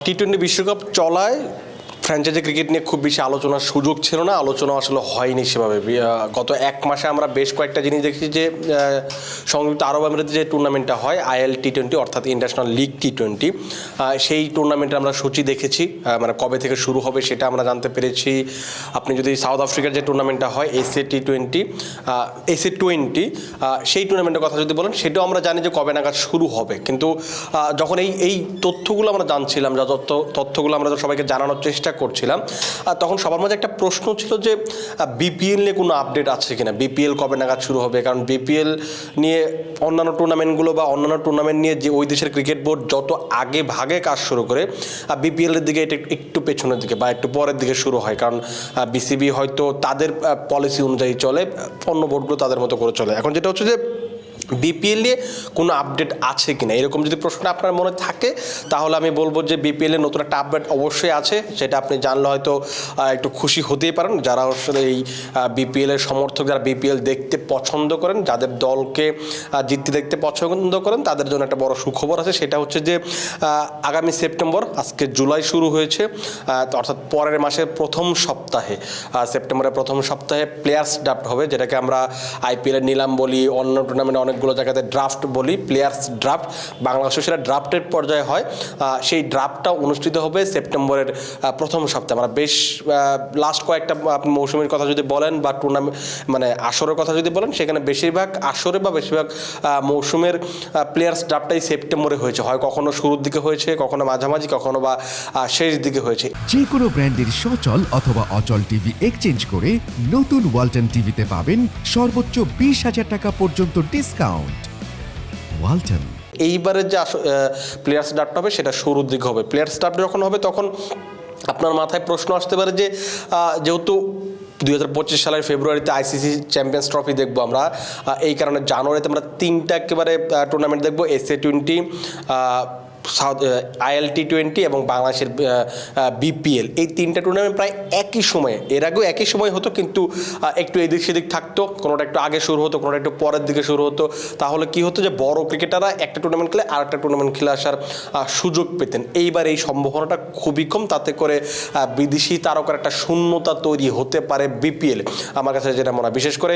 T twenty বিশ্বকাপ চলায় franchise cricket নিয়ে খুব বেশি আলোচনার সুযোগ ছিল না, আলোচনা আসলে হয়নি সেভাবে। গত এক মাসে আমরা বেশ কয়েকটা জিনিস দেখেছি যে সংযুক্ত আরব আমিরাতে যে টুর্নামেন্টটা হয় আইএল টি টোয়েন্টি অর্থাৎ ইন্টারন্যাশনাল লিগ টি টোয়েন্টি সেই টুর্নামেন্টে আমরা সূচি দেখেছি মানে কবে থেকে শুরু হবে সেটা আমরা জানতে পেরেছি। আপনি যদি সাউথ আফ্রিকার যে টুর্নামেন্টটা হয় SA T twenty SA twenty সেই টুর্নামেন্টের কথা যদি বলেন, সেটাও আমরা জানি যে কবে নাগাদ শুরু হবে। কিন্তু যখন এই এই তথ্যগুলো আমরা জানছিলাম, যা তথ্য, তথ্যগুলো আমরা সবাইকে জানানোর চেষ্টা করছিলাম। আহ, তখন সবার মধ্যে একটা প্রশ্ন ছিল যে বিপিএল নিয়ে কোনো আপডেট আছে কিনা? বিপিএল কবে নাগাদ শুরু হবে? কারণ বিপিএল নিয়ে অন্যান্য টুর্নামেন্টগুলো বা অন্যান্য টুর্নামেন্ট নিয়ে যে ওই দেশের ক্রিকেট বোর্ড যত আগে ভাগে কাজ শুরু করে বিপিএলের দিকে এটা একটু পেছনের দিকে বা একটু পরের দিকে শুরু হয়। কারণ বিসিবি হয়তো তাদের পলিসি অনুযায়ী চলে অন্য বোর্ডগুলো তাদের মতো করে চলে। এখন যেটা হচ্ছে যে বিপিএল নিয়ে কোনো আপডেট আছে কিনা? এরকম যদি প্রশ্ন আপনার মনে থাকে, তাহলে আমি বলব যে বিপিএল নতুন একটা আপডেট অবশ্যই আছে। সেটা আপনি জানলে হয়তো একটু খুশি হতেই পারেন। যারা আসলে এই বিপিএল এর সমর্থক, যারা বিপিএল দেখতে পছন্দ করেন, যাদের দলকে জিততে দেখতে পছন্দ করেন, তাদের জন্য একটা বড় সুখবর আছে। সেটা হচ্ছে যে আগামী সেপ্টেম্বর, আজকে জুলাই শুরু হয়েছে অর্থাৎ পরের মাসের প্রথম সপ্তাহে সেপ্টেম্বরের প্রথম সপ্তাহে প্লেয়ার্স ড্রাফট হবে, যেটাকে আমরা আইপিএলের নিলাম বলি, অন্য টুর্নামেন্টে অনেকগুলো জায়গাতে ড্রাফট বলি প্লেয়ার্স ড্রাফট বাংলাদেশে সেটা ড্রাফটের পর্যায়ে হয় সেই ড্রাফটটা অনুষ্ঠিত হবে সেপ্টেম্বরের প্রথম সপ্তাহে। আমরা বেশ লাস্ট কয়েকটা মৌসুমের কথা যদি বলেন বা টুর্নামেন্ট মানে আসরের কথা যদি বলেন, সেখানে বেশিরভাগ আসরে বা বেশিরভাগ মৌসুমের প্লেয়ার্স ড্রাফটাই সেপ্টেম্বরে হয়েছে। হয় কখনো শুরুর দিকে হয়েছে, কখনো মাঝামাঝি, কখনো বা শেষ দিকে হয়েছে। যে কোনো ব্র্যান্ডের সচল অথবা অচল টিভি এক্সচেঞ্জ করে নতুন ওয়ালটন টিভিতে পাবেন সর্বোচ্চ বিশ হাজার টাকা পর্যন্ত ডিসকাউন্ট ওয়ালটন এইবারের যে প্লেয়ার্স ড্রাফট হবে, সেটা শুরুর দিকে হবে। প্লেয়ার্স ড্রাফট যখন হবে, তখন আপনার মাথায় প্রশ্ন আসতে পারে যে যেহেতু দুই হাজার পঁচিশ সালের ফেব্রুয়ারিতে আইসিসি চ্যাম্পিয়ন্স ট্রফি দেখব আমরা এই কারণে জানুয়ারিতে আমরা তিনটা একেবারে টুর্নামেন্ট দেখব SA twenty south IL T twenty এবং বাংলাদেশের বিপিএল। এই তিনটা টুর্নামেন্ট প্রায় একই সময়ে, এর আগেও একই সময় হতো, কিন্তু একটু এদিক সেদিক থাকতো, কোনোটা একটু আগে শুরু হতো, কোনোটা একটু পরের দিকে শুরু হতো। তাহলে কি হতো যে, বড় ক্রিকেটাররা একটা টুর্নামেন্ট খেলে আর একটা টুর্নামেন্ট খেলে আসার সুযোগ পেতেন। এইবার এই সম্ভাবনাটা খুবই কম, তাতে করে বিদেশি তারকার একটা শূন্যতা তৈরি হতে পারে বিপিএল। আমার কাছে যেটা মনে হয়, বিশেষ করে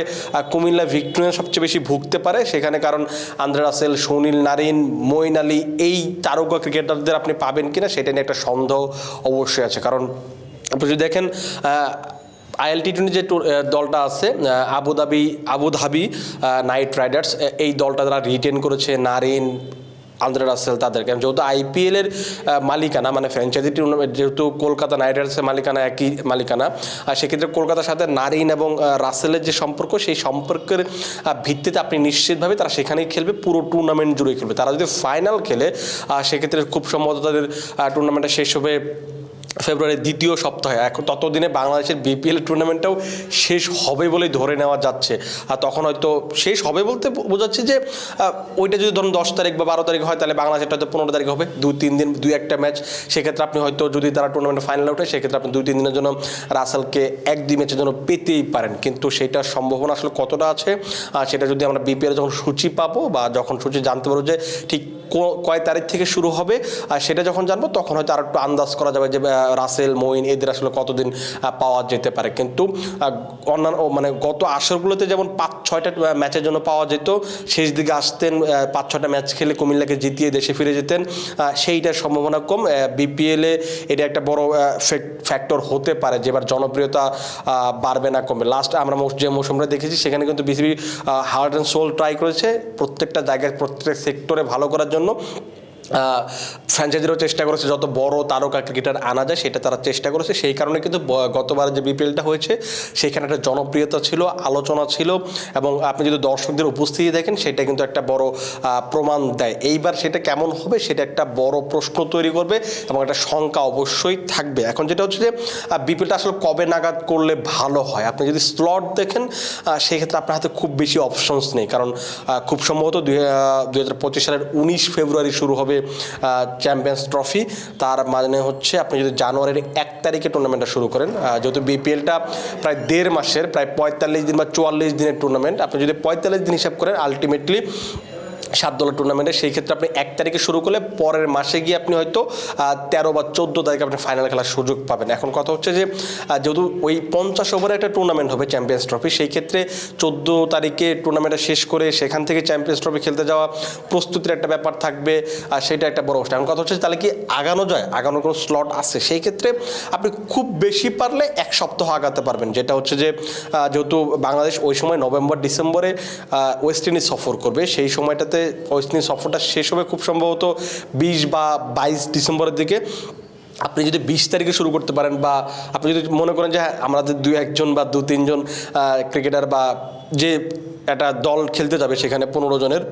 কুমিল্লা ভিক্টোরিয়া সবচেয়ে বেশি ভুগতে পারে, সেখানে কারণ Andre Russell, Sunil Narine, Moeen Ali, এই তারকা ক্রিকেটারদের আপনি পাবেন কিনা সেটা নিয়ে একটা সন্দেহ অবশ্যই আছে। কারণ আপনি যদি দেখেন আইএল টি টোয়েন্টি যে দলটা আছে আবুধাবি আবুধাবি নাইট রাইডার্স এই দলটা তারা রিটেন করেছে, নারিন আন্দ্রে রাসেল তাদেরকে। যেহেতু আইপিএল এর মালিকানা মানে ফ্র্যাঞ্চাইজি টুর্নামেন্ট যেহেতু কলকাতা নাইট রাইডার্সের মালিকানা, একই মালিকানা, আর সেক্ষেত্রে কলকাতার সাথে নারিন এবং রাসেলের যে সম্পর্ক, সেই সম্পর্কের ভিত্তিতে আপনি নিশ্চিতভাবে তারা সেখানেই খেলবে, পুরো টুর্নামেন্ট জুড়ে খেলবে। তারা যদি ফাইনাল খেলে সেক্ষেত্রে খুব সম্ভবত তাদের টুর্নামেন্টটা শেষ হবে ফেব্রুয়ারির দ্বিতীয় সপ্তাহে। এখন ততদিনে বাংলাদেশের বিপিএল টুর্নামেন্টটাও শেষ হবে বলেই ধরে নেওয়া যাচ্ছে। আর তখন হয়তো শেষ হবে বলতে বোঝাচ্ছে যে ওইটা যদি ধরুন দশ তারিখ বা বারো তারিখ হয়, তাহলে বাংলাদেশের হয়তো পনেরো তারিখ হবে। দুই তিন দিন, দুই একটা ম্যাচ সেক্ষেত্রে আপনি হয়তো যদি তারা টুর্নামেন্টের ফাইনালে ওঠে সেক্ষেত্রে আপনি দুই তিন দিনের জন্য রাসেলকে এক দুই ম্যাচের জন্য পেতেই পারেন। কিন্তু সেটার সম্ভাবনা আসলে কতটা আছে? আর সেটা যদি আমরা বিপিএল যখন সূচি পাবো বা যখন সূচি জানতে পারব যে ঠিক কয় তারিখ থেকে শুরু হবে, আর সেটা যখন জানব তখন হয়তো আর একটু আন্দাজ করা যাবে যে রাসেল, মঈন এদের আসলে কতদিন পাওয়া যেতে পারে। কিন্তু অন্যান্য মানে গত আসরগুলোতে যেমন পাঁচ, ছয়টা ম্যাচের জন্য পাওয়া যেত, শেষ দিকে আসতেন পাঁচ, ছয়টা ম্যাচ খেলে কুমিল্লাকে জিতিয়ে দেশে ফিরে যেতেন সেইটার সম্ভাবনা কম বিপিএলে এটা একটা বড় ফ্যাক্টর হতে পারে, যে এবার জনপ্রিয়তা বাড়বে না কমবে। লাস্ট আমরা যে মৌসুমটা দেখেছি, সেখানে কিন্তু BCB heart and soul try করেছে, প্রত্যেকটা জায়গায়, প্রত্যেক সেক্টরে ভালো করার জন্য ফ্র্যাঞ্চাইজিরও চেষ্টা করেছে, যত বড় তারকা ক্রিকেটার আনা যায়, সেটা তারা চেষ্টা করেছে। সেই কারণে কিন্তু গতবার যে বিপিএলটা হয়েছে, সেখানে একটা জনপ্রিয়তা ছিল, আলোচনা ছিল, এবং আপনি যদি দর্শকদের উপস্থিতি দেখেন, সেটা কিন্তু একটা বড় প্রমাণ দেয়। এইবার সেটা কেমন হবে, সেটা একটা বড় প্রশ্ন তৈরি করবে, এবং একটা শঙ্কা অবশ্যই থাকবে। এখন যেটা হচ্ছে যে বিপিএলটা আসলে কবে নাগাদ করলে ভালো হয়? আপনি যদি স্লট দেখেন সেক্ষেত্রে আপনার হাতে খুব বেশি অপশনস নেই। কারণ খুব সম্ভবত দুই হাজার পঁচিশ সালের উনিশ ফেব্রুয়ারি শুরু হবে চ্যাম্পিয়ন্স ট্রফি তার মানে হচ্ছে আপনি যদি জানুয়ারির এক তারিখে টুর্নামেন্টটা শুরু করেন যেহেতু বিপিএলটা প্রায় দেড় মাসের, প্রায় পঁয়তাল্লিশ দিন বা চুয়াল্লিশ দিনের টুর্নামেন্ট আপনি যদি পঁয়তাল্লিশ দিন হিসাব করেন আলটিমেটলি সাত দলের টুর্নামেন্টে সেই ক্ষেত্রে আপনি এক তারিখে শুরু করলে পরের মাসে গিয়ে আপনি হয়তো তেরো বা চোদ্দ তারিখে আপনি ফাইনাল খেলার সুযোগ পাবেন। এখন কথা হচ্ছে যে যেহেতু ওই পঞ্চাশ ওভারে একটা টুর্নামেন্ট হবে চ্যাম্পিয়ন্স ট্রফি সেই ক্ষেত্রে চোদ্দ তারিখে টুর্নামেন্টটা শেষ করে সেখান থেকে চ্যাম্পিয়ন্স ট্রফি খেলতে যাওয়া প্রস্তুতির একটা ব্যাপার থাকবে, আর সেটা একটা বড় অনুষ্ঠান। এখন কথা হচ্ছে তাহলে কি আগানো যায়? আগানোর কোনো স্লট আছে? সেই ক্ষেত্রে আপনি খুব বেশি পারলে এক সপ্তাহ আগাতে পারবেন। যেটা হচ্ছে যে যেহেতু বাংলাদেশ ওই সময় নভেম্বর, ডিসেম্বরে ওয়েস্ট ইন্ডিজ সফর করবে, সেই সময়টাতে ওয়েস্ট ইন্ডিজ সফরটা শেষ হবে খুব সম্ভবত বিশ বা বাইশ ডিসেম্বরের দিকে। আপনি যদি বিশ তারিখে শুরু করতে পারেন বা আপনি যদি মনে করেন যে হ্যাঁ আমাদের দু একজন বা দু তিনজন ক্রিকেটার বা যে একটা দল খেলতে যাবে সেখানে পনেরো জনের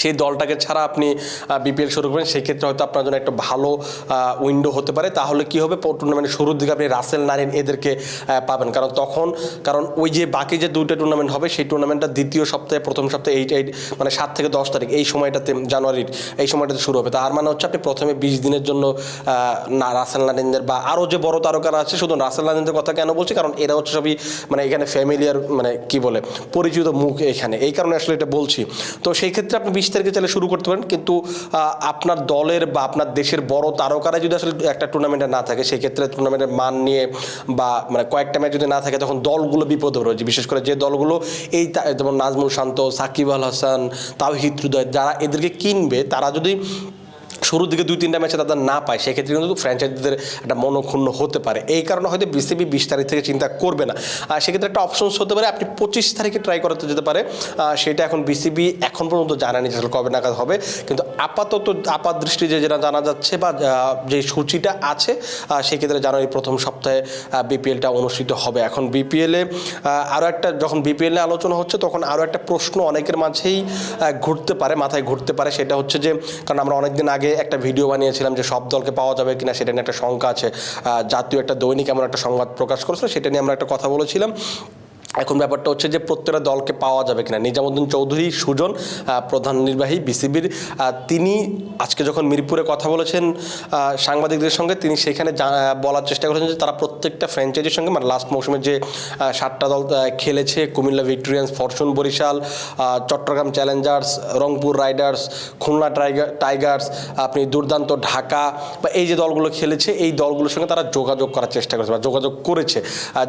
সেই দলটাকে ছাড়া আপনি বিপিএল শুরু করবেন সেই ক্ষেত্রে হয়তো আপনার জন্য একটা ভালো উইন্ডো হতে পারে। তাহলে কি হবে? টুর্নামেন্টের শুরুর দিকে আপনি রাসেল নারিন এদেরকে পাবেন। কারণ তখন, কারণ ওই যে বাকি যে দুটো টুর্নামেন্ট হবে, সেই টুর্নামেন্টটা দ্বিতীয় সপ্তাহে, প্রথম সপ্তাহে এইট এইট মানে সাত থেকে দশ তারিখ, এই সময়টাতে, জানুয়ারির, এই সময়টাতে শুরু হবে। তার মানে হচ্ছে আপনি প্রথমে বিশ দিনের জন্য না, রাসেল নারিনদের বা আরও যে বড় তারকারা আছে, শুধু রাসেল নারিনদের কথা কেন বলছি? কারণ এরা হচ্ছে সবই মানে এখানে ফ্যামিলিয়ার মানে কি বলে, পরিচিত মুখ এখানে। এই কারণে আসলে এটা বলছি। তো সেই ক্ষেত্রে আপনি বিশ তারিখে চাইলে শুরু করতে পারেন। কিন্তু আপনার দলের বা আপনার দেশের বড় তারকারা যদি আসলে একটা টুর্নামেন্টে না থাকে, সেক্ষেত্রে টুর্নামেন্টের মান নিয়ে বা মানে কয়েকটা ম্যাচ যদি না থাকে, তখন দলগুলো বিপদে রয়েছে বিশেষ করে যে দলগুলো এই যেমন নাজমুল শান্ত, সাকিব আল হাসান, তাওহিদ হৃদয়, যারা এদেরকে কিনবে, তারা যদি শুরুর দিকে দুই, তিনটা ম্যাচে তাদের না পায়, সেক্ষেত্রে কিন্তু ফ্র্যাঞ্চাইজিদের একটা মনক্ষুণ্ণ হতে পারে। এই কারণে হয়তো বিসিবি বিশ তারিখ থেকে চিন্তা করবে না। আর সেক্ষেত্রে একটা অপশনস হতে পারে, আপনি পঁচিশ তারিখে ট্রাই করাতে যেতে পারে। সেটা এখন বিসিবি এখন পর্যন্ত জানানি আসলে কবে নাগাদ হবে। কিন্তু আপাতত আপাত দৃষ্টি যে যেটা জানা যাচ্ছে বা যে সূচিটা আছে সেক্ষেত্রে জানুয়ারি প্রথম সপ্তাহে বিপিএলটা অনুষ্ঠিত হবে। এখন বিপিএলে আরও একটা যখন বিপিএল আলোচনা হচ্ছে, তখন আরও একটা প্রশ্ন অনেকের মাঝেই ঘুরতে পারে, মাথায় ঘুরতে পারে। সেটা হচ্ছে যে, কারণ আমরা অনেকদিন আগে একটা ভিডিও বানিয়েছিলাম যে সব দলকে পাওয়া যাবে কিনা, সেটা নিয়ে একটা শঙ্কা আছে। জাতীয় একটা দৈনিক এমন একটা সংবাদ প্রকাশ করেছিল, সেটা নিয়ে আমরা একটা কথা বলেছিলাম। এখন ব্যাপারটা হচ্ছে যে প্রত্যেকটা দলকে পাওয়া যাবে কিনা। নিজামুদ্দিন চৌধুরী, সুজন প্রধান নির্বাহী, বিসিবির তিনি আজকে যখন মিরপুরে কথা বলেছেন সাংবাদিকদের সঙ্গে, তিনি সেখানে বলার চেষ্টা করেছেন যে তারা প্রত্যেকটা ফ্র্যাঞ্চাইজির সঙ্গে মানে লাস্ট মৌসুমে যে সাতটা দল খেলেছে, Comilla Victorians Fortune Barishal Chattogram Challengers Rangpur Riders Khulna Tiger Tigers আপনি দুর্দান্ত ঢাকা, বা এই যে দলগুলো খেলেছে, এই দলগুলোর সঙ্গে তারা যোগাযোগ করার চেষ্টা করেছে, বা যোগাযোগ করেছে।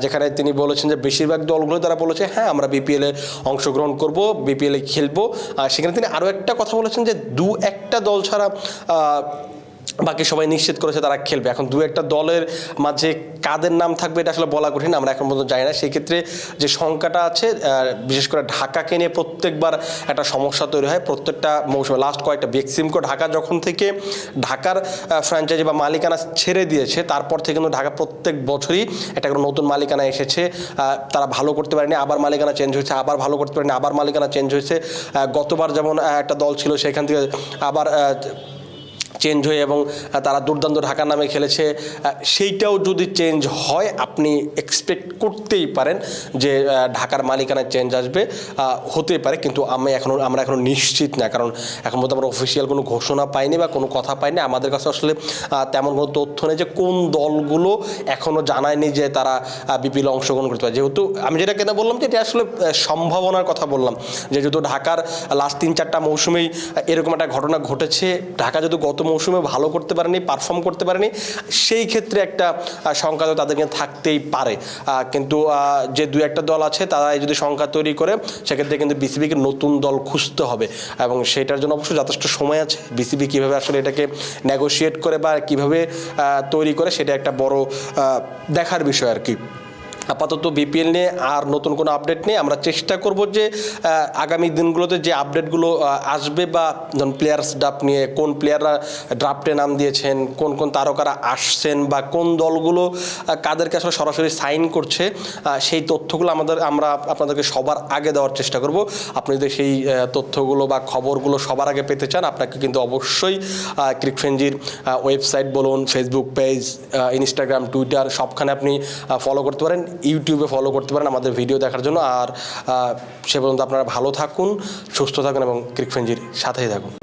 যেখানে তিনি বলেছেন যে বেশিরভাগ দলগুলো তারা বলেছে হ্যাঁ আমরা বিপিএলে অংশগ্রহণ করব বিপিএলে খেলব। সেখানে তিনি আরও একটা কথা বলেছেন যে, দু একটা দল ছাড়া বাকি সবাই নিশ্চিত করেছে তারা খেলবে। এখন দু একটা দলের মাঝে কাদের নাম থাকবে এটা আসলে বলা কঠিন, আমরা এখন পর্যন্ত জানি না। সেই ক্ষেত্রে যে সংখ্যাটা আছে বিশেষ করে ঢাকাকে নিয়ে প্রত্যেকবার একটা সমস্যা তৈরি হয় প্রত্যেকটা মৌসুমে। লাস্ট কয়েকটা বেক্সিমকো ঢাকা যখন থেকে ঢাকার ফ্র্যাঞ্চাইজি বা মালিকানা ছেড়ে দিয়েছে, তারপর থেকে কিন্তু ঢাকা প্রত্যেক বছরই একটা করে নতুন মালিকানা এসেছে। তারা ভালো করতে পারেনি, আবার মালিকানা চেঞ্জ হয়েছে, আবার ভালো করতে পারেনি, আবার মালিকানা চেঞ্জ হয়েছে। গতবার যেমন একটা দল ছিল সেখান থেকে আবার চেঞ্জ হয়ে এবং তারা দুর্দান্ত ঢাকার নামে খেলেছে সেইটাও যদি চেঞ্জ হয়, আপনি এক্সপেক্ট করতেই পারেন যে ঢাকার মালিকানায় চেঞ্জ আসবে। হতেই পারে, কিন্তু আমি এখনও আমরা এখনও নিশ্চিত না, কারণ এখন পর্যন্ত আমরা অফিসিয়াল কোনো ঘোষণা পাইনি বা কোনো কথা পাইনি। আমাদের কাছে আসলে তেমন কোনো তথ্য নেই যে, কোন দলগুলো এখনও জানায়নি যে, তারা বিপিএল অংশগ্রহণ করতে পারে। যেহেতু আমি যেটা কেন বললাম যে, এটা আসলে সম্ভাবনার কথা বললাম। যে যেহেতু ঢাকার লাস্ট তিন চারটা মৌসুমেই এরকম একটা ঘটনা ঘটেছে। ঢাকা যেহেতু গত মৌসুমে ভালো করতে পারেনি পারফর্ম করতে পারেনি, সেই ক্ষেত্রে একটা সংখ্যা তো তাদেরকে থাকতেই পারে। কিন্তু যে দু একটা দল আছে তারা যদি সংখ্যা তৈরি করে, সেক্ষেত্রে কিন্তু বিসিবিকে নতুন দল খুঁজতে হবে। এবং সেটার জন্য অবশ্যই যথেষ্ট সময় আছে। বিসিবি কীভাবে আসলে এটাকে নেগোশিয়েট করে বা কীভাবে তৈরি করে, সেটা একটা বড় দেখার বিষয় আর কি। আপাতত বিপিএল নিয়ে আর নতুন কোনো আপডেট নেই আমরা চেষ্টা করব যে আগামী দিনগুলোতে যে আপডেটগুলো আসবে বা প্লেয়ার্স ড্রাফট নিয়ে কোন প্লেয়াররা ড্রাফটে নাম দিয়েছেন, কোন কোন তারকারা আসছেন বা কোন দলগুলো কাদেরকে আসলে সরাসরি সাইন করছে সেই তথ্যগুলো আমাদের, আমরা আপনাদেরকে সবার আগে দেওয়ার চেষ্টা করব। আপনি যদি সেই তথ্যগুলো বা খবরগুলো সবার আগে পেতে চান, আপনাকে কিন্তু অবশ্যই ক্রিকফেঞ্জির ওয়েবসাইট বলুন ফেসবুক পেজ ইনস্টাগ্রাম টুইটার সবখানে আপনি ফলো করতে পারেন। ইউটিউবে ফলো করতে পারেন আমাদের ভিডিও দেখার জন্য। আর সে পর্যন্ত আপনারা ভালো থাকুন, সুস্থ থাকুন এবং ক্রিকফেঞ্জির সাথেই থাকুন।